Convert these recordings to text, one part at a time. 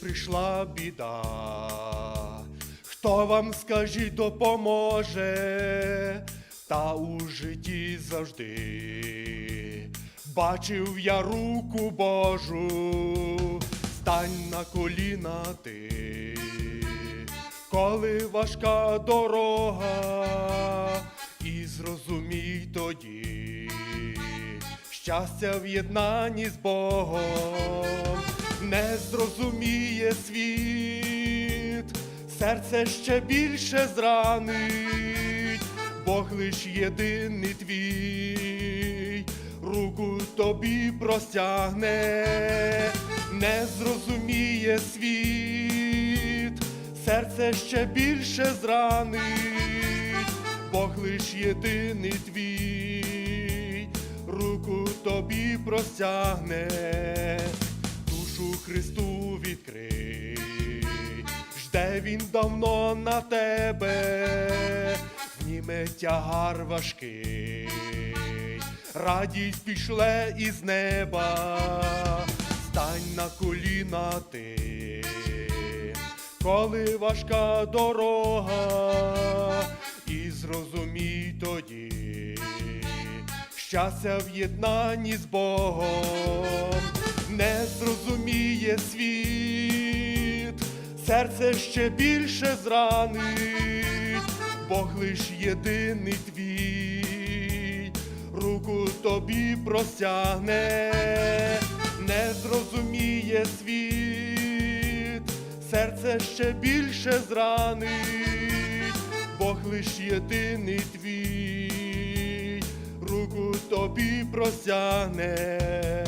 прийшла біда, хто вам скажіть допоможе, та у житті завжди. Бачив я руку Божу, стань на коліна ти, коли важка дорога, і зрозумій тоді, щастя в єднанні з Богом не зрозуміє світ, серце ще більше зранить, Бог лиш єдиний твій, руку тобі простягне, не зрозуміє світ, серце ще більше зранить, Бог лиш єдиний твій, руку тобі простягне, душу Христу відкрий, жде він давно на тебе, вніме тягар важкий, радість пішле із неба, стань на коліна ти, коли важка дорога, і зрозумій тоді, щастя в єднанні з Богом. Не зрозуміє світ, серце ще більше зранить, Бог лиш єдиний твій, руку тобі простягне, не зрозуміє світ, серце ще більше зранить, Бог лиш єдиний твій, руку тобі простягне.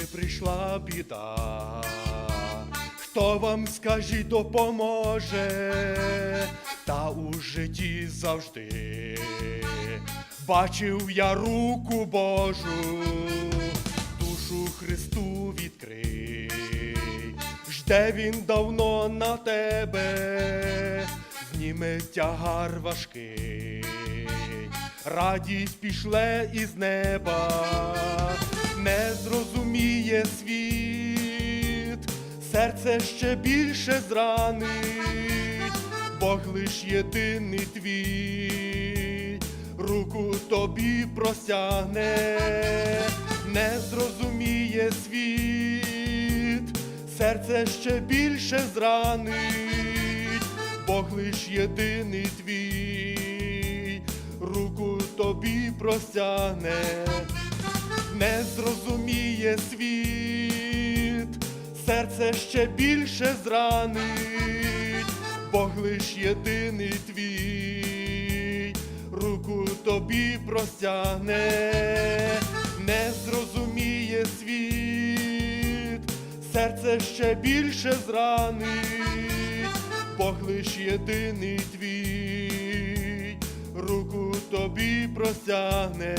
Прийшла біда, хто вам скажіть допоможе, та у житті завжди. Бачив я руку Божу, душу Христу відкрий, жде він давно на тебе, зніме тягар важкий, радість пішле із неба не зрозуміє світ, серце ще більше зранить, Бог лиш єдиний твій, руку тобі простягне, не зрозуміє світ, серце ще більше зранить, Бог лиш єдиний твій, руку тобі простягне не зрозуміє світ, серце ще більше зранить, Бог лиш єдиний твій, руку тобі простягне, не зрозуміє світ, серце ще більше зранить, Бог лиш єдиний твій, руку тобі простягне.